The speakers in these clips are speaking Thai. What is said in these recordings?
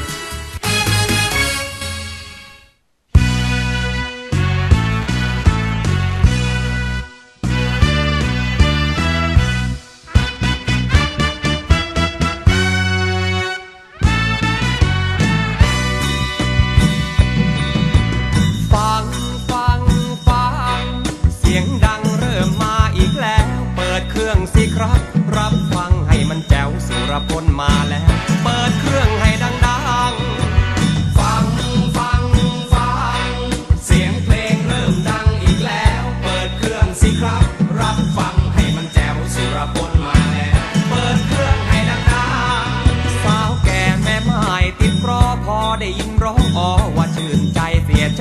ั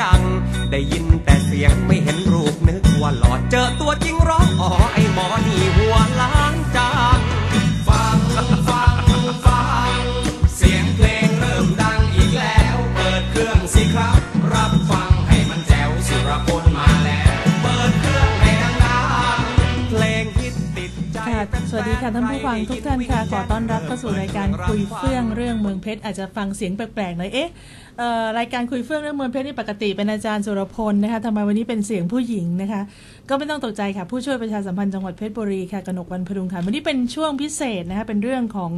จัง ได้ยินแต่เสียงไม่เห็นรูปนึกว่าหลอดเจอตัวจริงร้องอ๋อไอหมอนี่หัวล้านจัง ฟังฟังฟัง เสียงเพลงเริ่มดังอีกแล้ว เปิดเครื่องสิครับ รับฟังให้มันแจ๋วสุรพลมาแล้ว เปิดเครื่องให้ดังๆเพลงฮิตติดใจ ค่ะสวัสดีค่ะท่านผู้ฟังทุกท่านค่ะ ขอต้อนรับเข้าสู่รายการคุยเฟื่องเรื่องเมืองเพชรอาจจะฟังเสียงแปลกๆหน่อยเอ๊ะ รายการคุยเฟื่องเรื่องเมืองเพชรนี่ปกติเป็นอาจารย์สุรพลนะคะทำไมวันนี้เป็นเสียงผู้หญิงนะคะ ก็ไม่ต้องตกใจค่ะ ผู้ช่วยประชาสัมพันธ์จังหวัดเพชรบุรีค่ะกนกวันพดุงขันวันนี้เป็นช่วงพิเศษนะคะเป็นเรื่องของ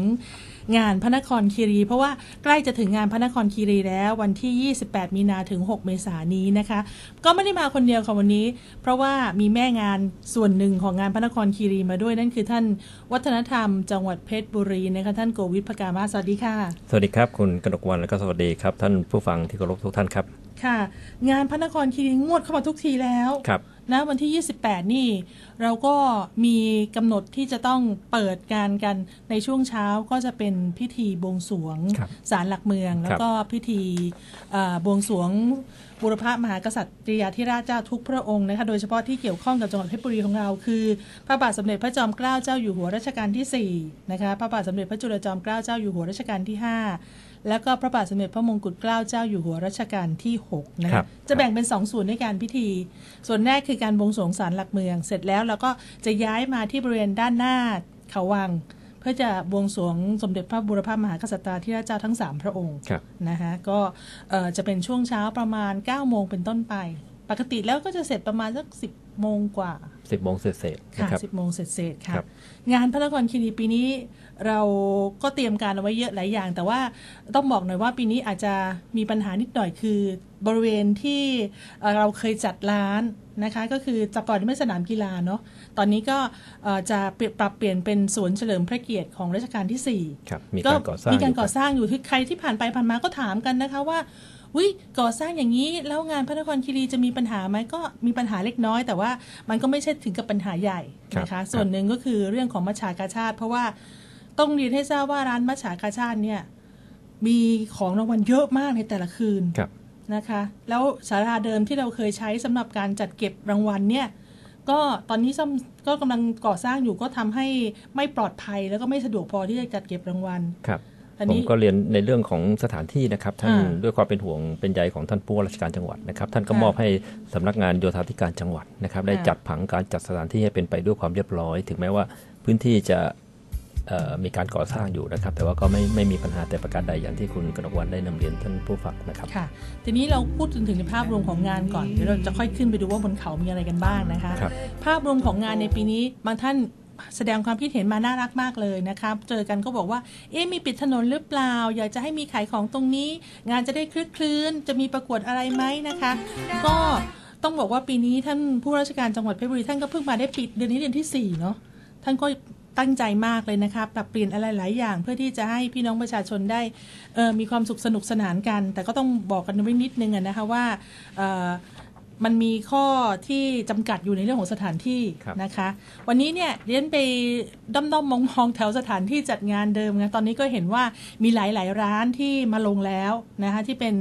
งานพระนครคีรี เพราะว่าใกล้จะถึงงานพระนครคีรีแล้ววันที่ 28 มีนาถึง 6 เมษายนนี้นะคะ ก็ไม่ได้มาคนเดียวค่ะวันนี้ เพราะว่ามีแม่งานส่วนหนึ่งของงานพระนครคีรีมาด้วยนั่นคือท่านวัฒนธรรม จังหวัดเพชรบุรีนะคะท่านโกวิทพกามาสวัสดีค่ะ สวัสดีครับคุณกนกวันและก็สวัสดีครับท่านผู้ฟังที่เคารพทุกท่านครับ ค่ะ งานพระนครคีรีงวดเข้ามาทุกทีแล้วครับนะวันที่ 28 นี่ เราก็มีกำหนดที่จะต้องเปิดการกันในช่วงเช้าก็จะเป็นพิธีบวงสรวงครับศาลหลักเมือง แล้วก็พิธีเอ่อบวงสรวงบุรพมหากษัตริยาธิราชเจ้าทุกพระองค์นะคะโดยเฉพาะที่เกี่ยวข้องกับจังหวัดเพชรบุรีของเราคือพระบาทสมเด็จพระจอมเกล้าเจ้าอยู่หัวรัชกาลที่4นะคะพระบาทสมเด็จพระจุลจอมเกล้าเจ้าอยู่หัวรัชกาลที่ 5 แล้วก็พระบาทสมเด็จพระมงกุฎเกล้าเจ้าอยู่หัวรัชกาลที่6นะครัคะบจะแบ่งเป็น 2 ส่วนในการพิธี ส่วนแรกคือการบวงสรวงศาลหลักเมือง เสร็จแล้วเราก็จะย้ายมาที่บริเวณด้านหน้าเขาวัง เพื่อจะบวงสรวงสมเด็จพระบุรพมหากษัตริย์ที่ราชเจ้าทั้ง 3 พระองค์ครับนะคะก็เอ่อจะเป็นช่วงเช้าประมาณ9โมงเป็นต้นไป ปกติแล้วก็จะเสร็จประมาณสัก10 โมงกว่า สิบโมงเศษๆค่ะนะครับ สิบโมงเสร็จเสร็จๆค่ะ ครับ งานพระนครคีรีปีนี้เราก็เตรียมการเอาไว้เยอะหลายอย่าง แต่ว่าต้องบอกหน่อยว่าปีนี้อาจจะมีปัญหานิดหน่อยคือบริเวณที่เอ่อเราเคยจัดร้านนะคะ ก็คือจากก่อนที่ไม่สนามกีฬาเนาะตอนนี้ก็เอ่อจะเปลี่ยนปรับเปลี่ยนเป็นสวนเฉลิมพระเกียรติของรัชกาลที่สี่ ครับมีการก่อสร้างมีการยู่ก่อคบสร้างอยู่ที่ใครที่ผ่านไปผ่านมาก็ถามกันนะคะว่า วิก่อสร้างอย่างนี้แล้วงานพระนครคีรีจะมีปัญหาไหมก็มีปัญหาเล็กน้อย แต่ว่ามันก็ไม่ใช่ถึงกับปัญหาใหญ่นะครัคะบส่วนหนึ่งก็คือเรื่องของมัชชากาชาติ เพราะว่าต้องเรียนให้ทราบว่าร้านมัชชากาชาติเนี่ยมีของรางวัลเยอะมากในแต่ละคืนครับนะคะแล้วศาลาเดิมที่เราเคยใช้สำหรับการจัดเก็บรางวัลเนี่ยก็ตอนนี้ซ่อมก็กำลังก่อสร้างอยู่ก็ทำให้ไม่ปลอดภัย แล้วก็ไม่สะดวกพอที่จะจัดเก็บรางวัลครับอัน ผมนี้ก็เรียนในเรื่องของสถานที่นะครับท่านอ่าด้วยความเป็นห่วงเป็นใยของท่านผู้ว่าราชการจังหวัดนะครับ ท่านก็ค่ะมอบให้สำนักงานโยธาธิการจังหวัดนะครับได้ค่ะจัดผังการจัดสถานที่ให้เป็นไปด้วยความเรียบร้อย ถึงแม้ว่าพื้นที่จะเอ่อมีการก่อสร้างอยู่นะครับ แต่ว่าก็ไม่ไม่มีปัญหาแต่ประการใดอย่างที่คุณกนกวันได้นำเรียนท่านผู้ฟังนะครับค่ะทีนี้เราพูดถึงถึงในภาพรวมของงานก่อนเดี๋ยวเราจะค่อยขึ้นไปดูว่าบนเขามีอะไรกันบ้างนะคะครับภาพรวมของงานในปีนี้บางท่าน แสดงความคิดเห็นมาน่ารักมากเลยนะคะเจอกันก็บอกว่า เอ๊ะมีปิดถนนหรือเปล่า อยากจะให้มีขายของตรงนี้ งานจะได้คลึกคลื้น จะมีประกวดอะไรไหมนะคะ ก็ต้องบอกว่าปีนี้ท่านผู้ราชการจังหวัดเพชรบุรีท่านก็เพิ่งมาได้ปิดเดือนนี้เดือนที่สี่เนาะท่านก็ตั้งใจมากเลยนะคะปรับเปลี่ยนอะไรหลายอย่าง เพื่อที่จะให้พี่น้องประชาชนได้ออมีความสุขสนุกสนานกัน แต่ก็ต้องบอกกันไว้นิดนึงนะคะว่า มันมีข้อที่จำกัดอยู่ในเรื่องของสถานที่ครับ นะคะ วันนี้เนี่ยเรียนไปด้อมด้อมมองมองๆแถวสถานที่จัดงานเดิมนะตอนนี้ก็เห็นว่ามีหลาย ๆ ร้านที่มาลงแล้วนะคะที่เป็น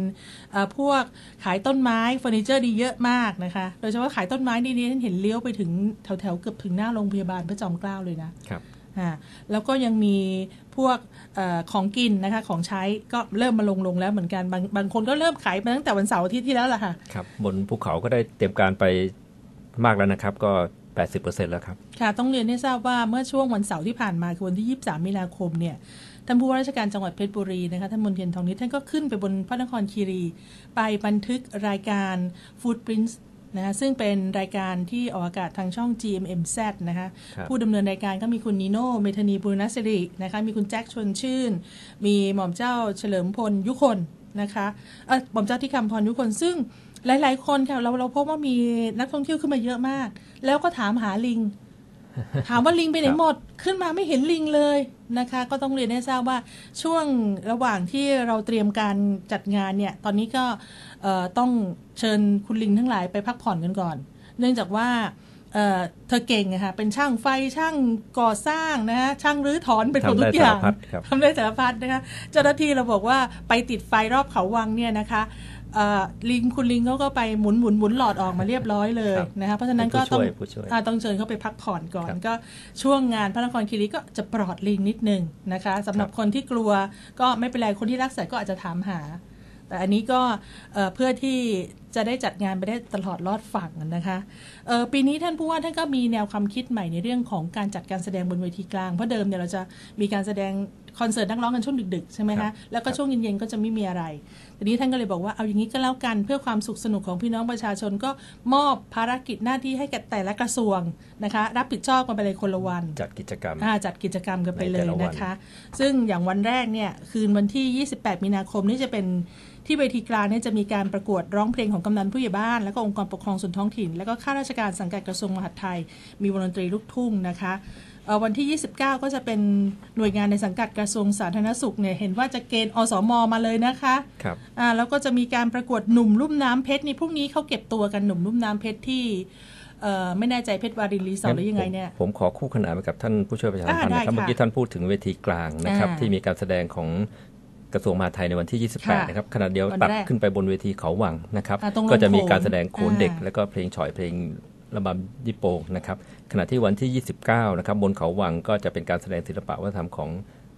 เอ่อพวกขายต้นไม้เฟอร์นิเจอร์ดีเยอะมากนะคะ โดยเฉพาะขายต้นไม้นี่นี่ฉันเห็นเลี้ยวไปถึงแถวๆเกือบถึงหน้าโรงพยาบาลพระจอมเกล้าเลยนะ ครับอ่า แล้วก็ยังมีพวกเออของกินนะคะของใช้ก็เริ่มมาลงลงแล้วเหมือนกันบางบางคนก็เริ่มขายมาตั้งแต่วันเสาร์อาทิตย์ที่แล้วล่ะค่ะครับบนภูเขาก็ได้เตรียมการไปมากแล้วนะครับ ก็ 80%แล้วครับ ค่ะ ต้องเรียนให้ทราบว่าเมื่อช่วงวันเสาร์ที่ผ่านมาคือวันที่ 23 มีนาคมเนี่ยท่านผู้ว่าราชการจังหวัดเพชรบุรีนะคะท่านมนเทียนทองนิดท่านก็ขึ้นไปบนพระนครคีรี ไปบันทึกรายการ Footprints นะคะซึ่งเป็นรายการที่ออกอากาศทางช่อง GMMZ นะคะครับผู้ดำเนินรายการก็มีคุณนิโน่เมธานีบุรณสิรินะคะมีคุณแจ็คชวนชื่น มีหม่อมเจ้าเฉลิมพลยุคนนะคะเออหม่อมเจ้าที่คำพรยุคนซึ่งหลาย ๆ คนค่ะเราเราพบว่ามีนักท่องเที่ยวขึ้นมาเยอะมาก แล้วก็ถามหาลิง ถามว่าลิงไปไหนหมดขึ้นมาไม่เห็นลิงเลยนะคะ ก็ต้องเรียนให้ทราบว่าช่วงระหว่างที่เราเตรียมการจัดงานเนี่ย ตอนนี้ก็เอ่อต้องเชิญคุณลิงทั้งหลายไปพักผ่อนกันก่อน เนื่องจากว่าเอ่อเธอเก่งอะค่ะเป็นช่างไฟช่างก่อสร้างนะคะช่างรื้อถอนเป็นหมดทุกอย่างทำได้สารพัดครับทำได้สารพัดนะคะเจ้าหน้าที่เราบอกว่าไปติดไฟรอบเขาวังเนี่ยนะคะเอ่อ ลิงคุณลิงเขาก็ไปหมุนหมุนหมุนหลอดออกมาเรียบร้อยเลยครับนะคะเพราะฉะนั้นเป็นก็ผู้ต้องช่วยผู้ช่วยอ่าต้องเชิญเขาไปพักผ่อนก่อนครับก็ช่วงงานพระนครคีรีก็จะปลอดลิงนิดนึงนะคะสำหรับครับคนที่กลัวก็ไม่เป็นไรคนที่รักสัตว์ก็อาจจะถามหา แต่อันนี้ก็เอ่อเพื่อที่จะได้จัดงานไปได้ตลอดรอดฝั่งนะคะเอ่อปีนี้ท่านผู้ว่าท่านก็มีแนวความคิดใหม่ในเรื่องของการจัดการแสดงบนเวทีกลางเพราะเดิมเนี่ยเราจะมีการแสดง คอนเสิร์ตนักร้องกันช่วงดึกๆ ใช่ไหมครัคะบแล้วก็ช่วงเย็นๆก็จะไม่มีอะไรทีนี้ท่านก็เลยบอกว่าเอาอย่างนี้ก็แล้วกันเพื่อความสุขสนุกของพี่น้องประชาชนก็มอบภารกิจหน้าที่ให้กับแต่ละกระทรวงนะคะ รับผิดชอบกันไปเลยคนละวัน จัดกิจกรรมอ่าจัดกิจกรรมกันไปเลในแต่ยละวันนะคะ ซึ่งอย่างวันแรกเนี่ยคืนวันที่ 28 มีนาคมนี่จะเป็นที่เวทีกลางเนี่ยจะมีการประกวดร้องเพลงของกำนันผู้ใหญ่บ้าน แล้วก็องค์กรปกครองส่วนท้องถิ่น แล้วก็ข้าราชการสังกัดกระทรวงมหาดไทย มีวงดนตรีลูกทุ่งนะคะเอ่อ วันที่ 29 ก็จะเป็นหน่วยงานในสังกัดกระทรวงสาธารณสุขเนี่ยเห็นว่าจะเกณฑ์อสมมาเลยนะคะครับอ่าแล้วก็จะมีการประกวดหนุ่มลุ่มน้ำเพชรนี่พรุ่งนี้เขาเก็บตัวกันหนุ่มลุ่มน้ำเพชรที่เอ่อไม่แน่ใจเพชรวารินรีสอร์ทหรือยังไงเนี่ยผมผมขอคู่ขนานไปกับท่านผู้ช่วยประชาสัมพันธ์อ่าได้นะครับค่ะเมื่อกี้ท่านพูดถึงเวทีกลางนะครับอ่าที่มีการแสดงของกระทรวงมหาดไทยในวันที่ค่ะ28 นะครับขณะเดียววันตัดแรกขึ้นไปบนเวทีเขาวังนะครับอ่าตรงลงก็จะมีโขงการแสดงโขนเด็กอ่าแล้วก็เพลงฉ่อยเพลง ระบำยิโปงนะครับ ขณะที่วันที่ 29 นะครับ บนเขาวังก็จะเป็นการแสดงศิลปะวัฒนธรรมของ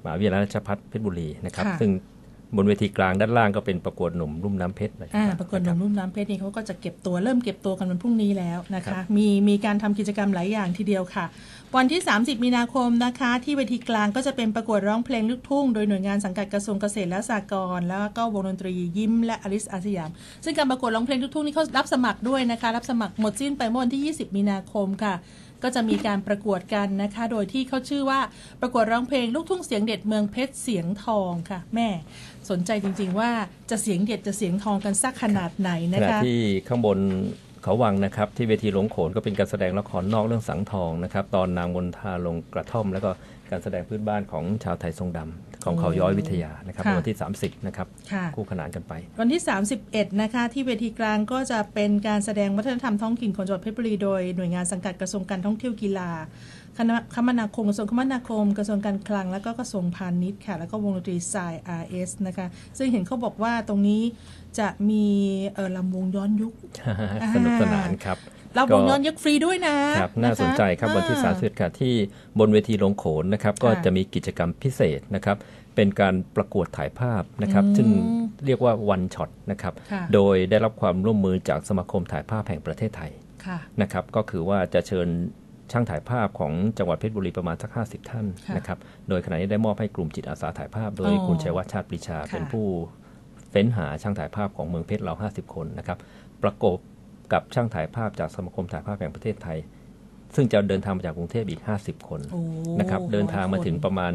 มหาวิทยาลัยราชภัฏเพชรบุรีนะครับค่ะซึ่ง บนเวทีกลางด้านล่างก็เป็นประกวดหนุ่มรุ่มน้ำเพชรนะคอ่าบประกวดหนุ่มรุ่มน้ำเพชรนี่เขาก็จะเก็บตัวเริ่มเก็บตัวกันวันพรุ่งนี้แล้วนะครัคะบมีมีการทำกิจกรรมหลายอย่างทีเดียวค่ะ วันที่ 30 มีนาคมนะคะ ที่เวทีกลางก็จะเป็นประกวดร้องเพลงลูกทุ่ง โดยหน่วยงานสังกัดกระทรวงเกษตรและสหกรณ์แล้วก็วงดนตรียิ้มและอลิสอาสยาม ซึ่งการประกวดร้องเพลงลูกทุ่งนี่เขารับสมัครด้วยนะคะ รับสมัครหมดสิ้นไปเมื่อวันที่ 20 มีนาคมค่ะ ก็จะมีการประกวดกันนะคะ โดยที่เขาชื่อว่าประกวดร้องเพลงลูกทุ่งเสียงเด็ดเมืองเพชรเสียงทองค่ะ แม่สนใจจริง ๆ ว่าจะเสียงเด็ดจะเสียงทองกันสักขนาดไหนนะคะที่ข้างบนเขาวังนะครับที่เวทีหลวงโขนก็เป็นการแสดงละครนอกเรื่องสังทองนะครับ ตอนนางมนทาลงกระท่อมแล้วก็ การแสดงพื้นบ้านของชาวไทยทรงดำของเขาย้อยวิทยานะครับค่ะในวันที่ 30 นะครับค่ะคู่ขนานกันไป วันที่ 31 นะคะ ที่เวทีกลางก็จะเป็นการแสดงวัฒนธรรมท้องถิ่นของจังหวัดเพชรบุรีโดยหน่วยงานสังกัดกระทรวงการท่องเที่ยวกีฬา คณะคมนาคมกระทรวงคมนาคม กระทรวงการคลัง แล้วก็กระทรวงพาณิชย์ค่ะ แล้วก็วงดนตรีสาย RS นะคะ ซึ่งเห็นเขาบอกว่าตรงนี้จะมีเออลำวงย้อนยุคสนุกสนานครับลำวงย้อนยุคฟรีด้วยนะครับน่าสนใจครับะะวันที่31ค่ะที่บนเวทีลงโขนนะครับ ก็ค่ะจะมีกิจกรรมพิเศษนะครับเป็นการประกวดถ่ายภาพนะครับอืมซึ่งเรียกว่าวันช็อตนะครับค่ะโดยได้รับความร่วมมือจากสมาคมถ่ายภาพแห่งประเทศไทยค่ะนะครับก็คือว่าจะเชิญ ช่างถ่ายภาพของจังหวัดเพชรบุรีประมาณสัก 50 ท่านค่ะนะครับ โดยขณะนี้ได้มอบให้กลุ่มจิตอาสาถ่ายภาพ โดยอ๋อคุณชัยวัฒน์ชาติปรีชาค่ะเป็นผู้เฟ้นหาช่างถ่ายภาพของเมืองเพชรเรา 50 คนนะครับ ประกบกับช่างถ่ายภาพจากสมาคมถ่ายภาพแห่งประเทศไทย ซึ่งจะเดินทางมาจากกรุงเทพอีก 50 คนโอ้นะครับ เดินทางมาถึงร้อยประมาณ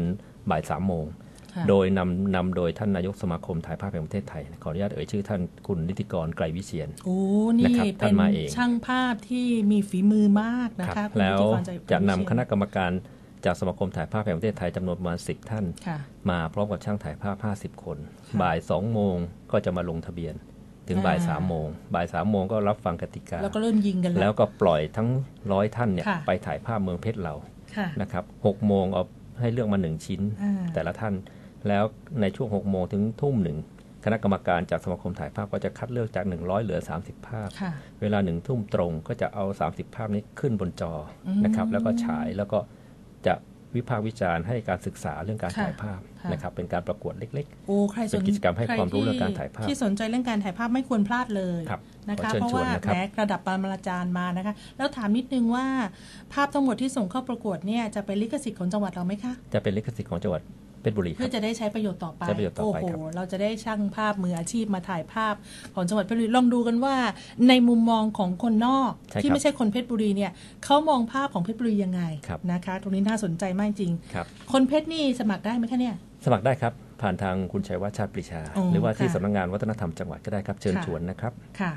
บ่ายสามโมงค่ะ โดยนำนำโดยท่านนายกสมาคมถ่ายภาพแห่งประเทศไทย ขออนุญาตเอ่ยชื่อท่านคุณนิติกรไกรวิเชียนโอ้นี่นะครับเป็ท่านนมาเองช่างภาพที่มีฝีมือมากนะคคะรับคุณแล้วพิธีกรใจจะนำวิเชียคณะกรรมการจากสมาคมถ่ายภาพแห่งประเทศไทยจำนวนประมาณ10ท่านค่ะมาพร้อมกับช่างถ่ายภาพ 50 คนค่ะบ่าย2โมงก็จะมาลงทะเบียน ถึงบ่ายอ่า3โมงบ่าย3โมงก็รับฟังกติกา แล้วก็เริ่มยิงกันแล้วก็ปล่อยทั้งร้อยท่านเนี่ยค่ะไปถ่ายภาพเมืองเพชรเราค่ะนะครับ6โมงเอาให้เลือกมา1ชิ้นอ่าแต่ละท่าน แล้วในช่วง 6 โมงถึงทุ่มหนึ่งคณะกรรมการจากสมาคมถ่ายภาพก็จะคัดเลือกจาก 100 เหลือ 30 ภาพค่ะเวลาหนึ่งทุ่มตรงก็จะเอา 30 ภาพนี้ขึ้นบนจออมนะครับ แล้วก็ฉายแล้วก็จะวิพากษ์วิจารณ์ให้การศึกษาเรื่องการค่ะถ่ายภาพค่ะนะครับ เป็นการประกวดเล็กโอ้ใครสนเป็นกิจกรรมให้ความรู้ใเรื่องการถ่ายภาพ ที่สนใจเรื่องการถ่ายภาพไม่ควรพลาดเลยครับนะคะขอเชิญเพราะชวนว่านะครับแม้ระดับปรมาจารย์มานะคะแล้วถามนิดนึงว่าภาพทั้งหมดที่ส่งเข้าประกวดเนี่ยจะเป็นลิขสิทธิ์ของจังหวัดเราไหมคะๆจะเป็นลิขสิทธิ์ของจังหวัด เพชรบุรีคเพื่รัอบ จะได้ใช้ประโยชน์ต่อไปใช้ประโยชน์ต่อไปโอ้ครับโหเราจะได้ช่างภาพมืออาชีพมาถ่ายภาพของจังหวัดเพชรบุรีลองดูกันว่า ในมุมมองของคนนอก ใช่ครับที่ไม่ใช่คนเพชรบุรีเนี่ยเขามองภาพของเพชรบุรียังไงครับ นะคะ ตรงนี้น่าสนใจมากจริง ครับ คนเพชรนี่สมัครได้ไหมคะเนี่ย สมัครได้ครับ ผ่านทางคุณชัยวัฒน์ชาติปรีชา อ๋อหรือว่าที่ค่ะสำนักงานวัฒนธรรมจังหวัดก็ได้ครับ เชิญค่ะ ชวนนะครับ ค่ะ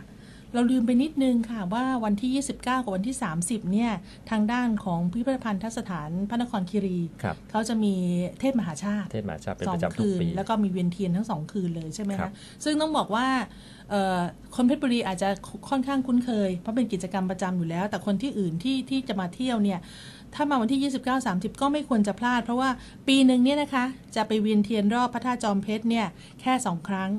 เราลืมไปนิดนึงค่ะว่าวันที่ 29 กับวันที่ 30 เนี่ย ทางด้านของพิพิธภัณฑสถานพระนครคีรี ครับ เขาจะมีเทศมหาชาติเทศมหาชาติเป็นสอปงระจำทุกคืน ปี แล้วก็มีเวียนเทียนทั้งสองคืนเลยใช่ไหมครัคะบ ซึ่งต้องบอกว่าเอ่อคนเพชรบุรีอาจจะค่อนข้างคุ้นเคย เพราะเป็นกิจกรรมประจำอยู่แล้ว แต่คนที่อื่นที่ที่จะมาเที่ยวเนี่ย ถ้ามาวันที่ 29 30 ก็ไม่ควรจะพลาด เพราะว่าปีหนึ่งเนี่ยนะคะ จะไปเวียนเทียนรอบพระธาตุจอมเพชรเนี่ยแค่สองครั้ง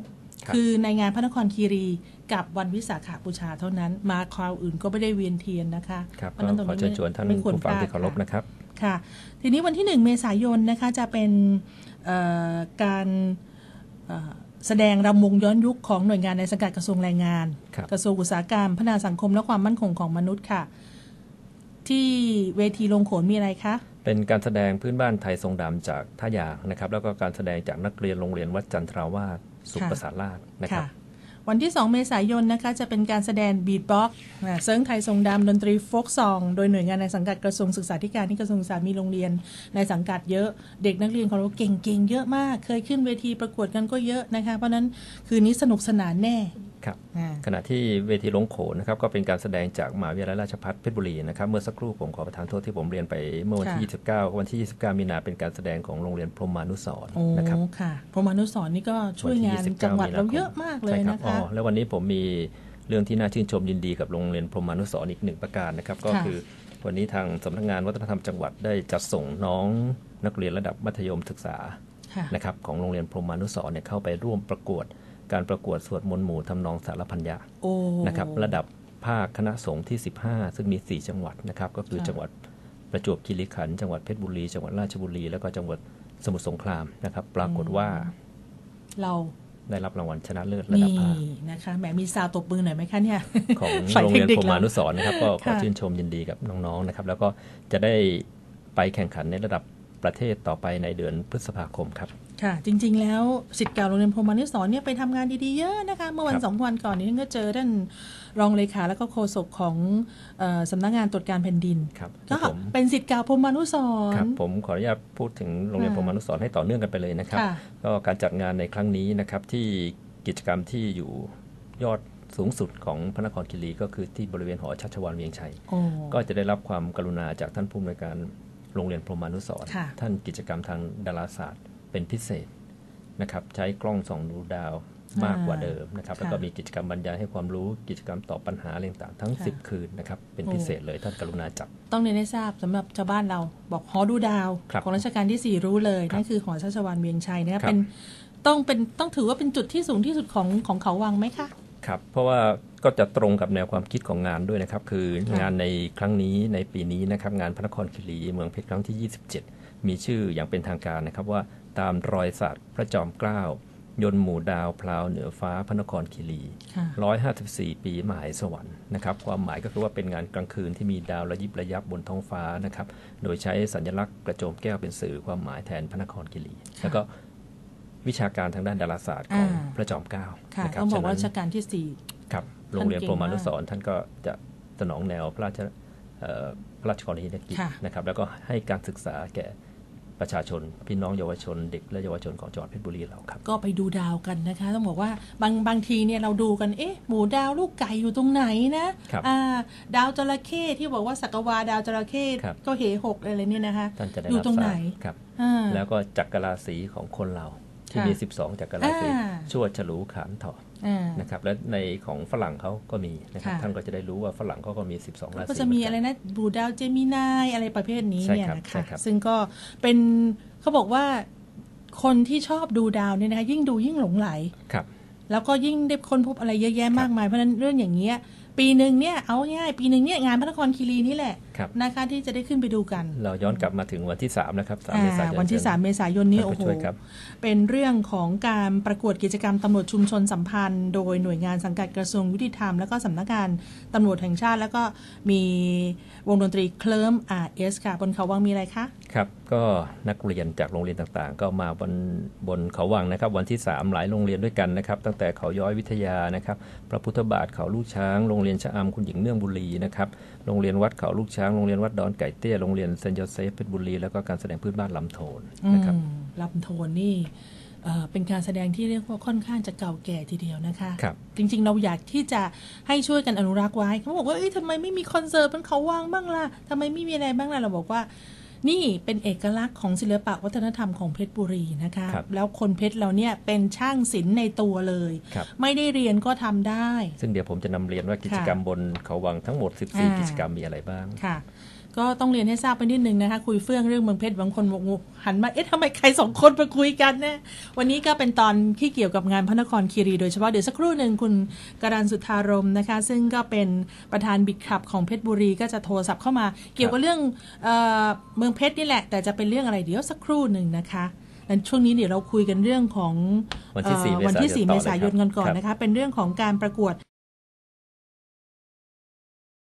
ครับ คือในงานพระนครคีรี กับวันวิสาขบูชาเท่านั้น มาคราวอื่นก็ไม่ได้เวียนเทียนนะคะครับเพราะฉะนั้นตรงขอนี้เชิญชวนท่านไม่ควรผู้ฟังพลาดที่เคารพค่ะนะครับค่ะทีนี้วันที่ 1 เมษายนนะคะจะเป็นเอ่อการเอ่อแสดงรำวงย้อนยุคของหน่วยงานในสังกัดกระทรวงแรงงานครับกระทรวงอุตสาหกรรม พัฒนาสังคมและความมั่นคงของมนุษย์ค่ะ ที่เวทีลงโขนมีอะไรคะเป็นการแสดงพื้นบ้านไทยทรงดำจากท่ายางนะครับ แล้วก็การแสดงจากนักเรียนโรงเรียนวัดจันทราวาสสุขค่ะประสาทราชนะครับ วันที่ 2 เมษายนนะคะจะเป็นการแสดงบีทบ็อกเซิร์งไทยทรงดำดนตรีโฟกซองโดยหน่วยงานในสังกัดกระทรวงศึกษาธิการที่กระทรวงศึกษามีโรงเรียน ในสังกัดเยอะเด็กนักเรียนของเราเก่งๆเยอะมาก เคยขึ้นเวทีประกวดกันก็เยอะนะคะ เพราะฉะนั้นคืนนี้สนุกสนานแน่ ครับอ่าขณะที่เวทีลงโขนนะครับก็เป็นการแสดงจากมหาวิทยาลัยราชภัฏเพชรบุรีนะครับเมื่อสักครู่ผมขอประทานโทษที่ผมเรียนไปเมื่อวันที่ 29 วันที่ 29 มีนาเป็นการแสดงของโรงเรียนพรหมานุสรณ์โอ้นะครับค่ะพรหมานุสรณ์นี่ก็ช่วยงานวันที่จังหวัด29เราเยอะมากเลยใช่รับนะอ๋คะอแล้ววันนี้ผมมีเรื่องที่น่าชื่นชมยินดีกับโรงเรียนพรหมานุสรณ์อีกหนึ่งประการนะครับก็ค่ะคือวันนี้ทางสำนักงานวัฒนธรรมจังหวัดได้จัดส่งน้องนักเรียนระดับมัธยมศึกษาค่ะนะครับของโรงเรียนพรหมานุสรณ์เนี่ยเข้าไปร่วมประกวด การประกวดสวดมนต์หมู่ทำนองสารพันยะโอ้นะครับระดับภาคคณะสงฆ์ที่ 15 ซึ่งมี 4 จังหวัดนะครับก็คือค่ะจังหวัดประจวบคีรีขันธ์จังหวัดเพชรบุรี จังหวัดราชบุรี แล้วก็จังหวัดสมุทรสงครามนะครับ ปรากฏว่า เราได้รับรางวัลชนะเลิศระดับนี่ภาคนะคะแหมมีซาวตบมือหน่อยไหมคะเนี่ยของฝ่ายโรงเรียนทคพรหมานุสรณ์นะครับ ก็ขอค่ะชื่นชมยินดีกับน้องๆนะครับ แล้วก็จะได้ไปแข่งขันในระดับประเทศต่อไปในเดือนพฤษภาคมครับ ค่ะจริง ๆ แล้วสิทธิ์เก่าโรงเรียนพรหมานุสรณ์เนี่ยไปทำงานดีๆเยอะนะคะเมื่อวันครับสองวันก่อนนี้ท่านก็เจอท่านรองเลขาแล้วก็โฆษกของเออสำนักงานตรวจการแผ่นดินครับก็ผมเป็นสิทธิ์เก่าพรหมานุสครรับณ์ผมขออนุญาตพูดถึงโรงเรียนค่ะพรหมานุสรณ์ให้ต่อเนื่องกันไปเลยนะครับค่ะก็การจัดงานในครั้งนี้นะครับที่กิจกรรมที่อยู่ยอดสูงสุดของพระนครคีรีก็คือที่บริเวณหอชัชวานเวียงชัยโอ้ก็จะได้รับความกรุณาจากท่านผู้อำนวยการโรงเรียนพรหมานุสรณ์ค่ะท่านกิจกรรมทางดาราศาสตร์ เป็นพิเศษนะครับใช้กล้องส่องดูดาวมากกว่าเดิมนะครับค่ะแล้วก็มีกิจกรรมบรรยายให้ความรู้กิจกรรมตอบปัญหาอะไรต่างๆทั้งค่ะ10 คืนนะครับ เป็นโอ้พิเศษเลยท่านกรุณาจัดต้องเรียนให้ทราบสำหรับชาวบ้านเราบอกหอดูดาวครับของรัชกาลที่ 4 รู้เลยครับนั่นคือหอชัชวานเวียงชัยนะคะครับเป็นต้องเป็นต้องถือว่าเป็นจุดที่สูงที่สุดของของเขาวังไหมคะครับ เพราะว่าก็จะตรงกับแนวความคิดของงานด้วยนะครับ คือค่ะงานในครั้งนี้ในปีนี้นะครับ งานพระนครคีรีเมืองเพชรครั้งที่ 27 มีชื่ออย่างเป็นทางการนะครับว่า ตามรอยศาสตร์พระจอมเกล้ายนต์หมู่ดาวพลาวเหนือฟ้าพระนครคีรีค่ะ154ปีมหายสวรรค์นะครับความหมายก็คือว่าเป็นงานกลางคืนที่มีดาวระยิบระยับบนท้องฟ้านะครับ โดยใช้สัญลักษณ์กระโจมแก้วเป็นสื่อความหมายแทนพระนครคีรีค่ะแล้วก็วิชาการทางด้านดาราศาสตร์ของอ่าพระจอมเกล้าค่ะนะครับต้องบอกว่าฉะรัชนั้นกาลที่สี่ครับโรงเรียนท่านพเก่งรหมานุสมากรณ์ท่านก็จะสนองแนวพระราชเอ่อพระราชกรณียกิจค่ะนะครับ แล้วก็ให้การศึกษาแก่ ประชาชน พี่น้องเยาวชนเด็กและเยาวชนของจังหวัดเพชรบุรีเราครับ ก็ไปดูดาวกันนะคะ ต้องบอกว่าบางบางทีเนี่ยเราดูกันเอ๊ะหมูดาวลูกไก่อยู่ตรงไหนนะครับ อ่าดาวจระเข้ที่บอกว่าสักวาดาวจระเข้ครับ ก็เหหกอะไรเนี่ยนะคะ ท่านจะได้อยู่รับตรงทไหนราบครับ อ่า แล้วก็จักรราศีของคนเราที่ค่ะมี 12 จักรราศีอ่า ชั่วฉลูขานเถาะอ่า นะครับและในของฝรั่งเขาก็มีนะครับค่ะท่านก็จะได้รู้ว่าฝรั่งเขาก็มี 12 ราศีก็จะมีเหอะไรนกันนะบูดาวเจมินายอะไรประเภทนี้ใช่เนี่ยครับนะใช่คะครับซึ่งก็เป็นเขาบอกว่าคนที่ชอบดูดาวเนี่ยนะคะยิ่งดูยิ่งหลงไหลครับ แล้วก็ยิ่งได้ค้นพบอะไรเยอะแยะมากมายเพราะฉะนั้นเรื่องอย่างเงี้ยปีหนึ่งเนี่ยเอาง่ายๆปีหนึ่งเนี่ยงานพระนครคีรีนี่แหละครับนะคะที่จะได้ขึ้นไปดูกัน เราย้อนกลับมาถึงวันที่3นะครับ3อ่าเมษายนวันที่เชิญ3เมษายนนี้ท่านผู้โอ้โหช่วยครับเป็นเรื่องของการประกวดกิจกรรมตำรวจชุมชนสัมพันธ์ โดยหน่วยงานสังกัดกระทรวงยุติธรรม แล้วก็สำนักงานตำรวจแห่งชาติ แล้วก็มีวงดนตรีเคลิ้ม RS ค่ะบนเขาวังมีอะไรคะครับก็นักเรียนจากโรงเรียนต่างๆ ก็มาบนบนเขาวังนะครับ วันที่ 3 หลายโรงเรียนด้วยกันนะครับ ตั้งแต่เขาย้อยวิทยานะครับ พระพุทธบาทเขาลูกช้างโรงเรียนชะอำคุณหญิงเนื่องบุรีนะครับโรงเรียนวัดเขาลูกช้างโรงเรียนวัดดอนไก่เตี้ยโรงเรียนเซนต์โยเซฟเพชรบุรีแล้วก็การแสดงพื้นบ้านลำโทนนะครับอืมลำโทนนี่เอ่อเป็นการแสดงที่เรียกว่าค่อนข้างจะเก่าแก่ทีเดียวนะคะครับจริงๆ เราอยากที่จะให้ช่วยกันอนุรักษ์ไว้เขาบอกว่าเอ้ยทำไมไม่มีคอนเสิร์ตบนเขาวางบ้างล่ะทำไมไม่มีอะไรบ้างล่ะเราบอกว่า นี่เป็นเอกลักษณ์ของศิลปะวัฒนธรรมของเพชรบุรีนะคะครับแล้วคนเพชรเราเนี่ยเป็นช่างศิลป์ในตัวเลยครับไม่ได้เรียนก็ทำได้ ซึ่งเดี๋ยวผมจะนำเรียนว่ากิจกรรมบนเขาวังทั้งหมดอ่า14 กิจกรรมมีอะไรบ้างค่ะก็ต้องเรียนให้ทราบไปนิดนึงนะคะ คุยเฟื่องเรื่องเมืองเพชรบางคนบอกว่าหันมาเอ๊ะทำไมใครสองคนมาคุยกันเนี่ยวันนี้ก็เป็นตอนที่เกี่ยวกับงานพระนครคีรีโดยเฉพาะเดี๋ยวสักครู่หนึ่งคุณการันสุธารมนะคะ ซึ่งก็เป็นประธานบิดคลับของเพชรบุรีก็จะโทรศัพท์เข้ามา เกี่ยวกับเรื่องเออเมืองเพชรนี่แหละ แต่จะเป็นเรื่องอะไรเดี๋ยวสักครู่หนึ่งนะคะงั้นช่วงนี้เดี๋ยวเราคุยกันเรื่องของวันที่เอ่อ4วันที่4เมเมษาษายยนนต่อเลยกันก่อนครับนะคะ เป็นเรื่องของการประกวด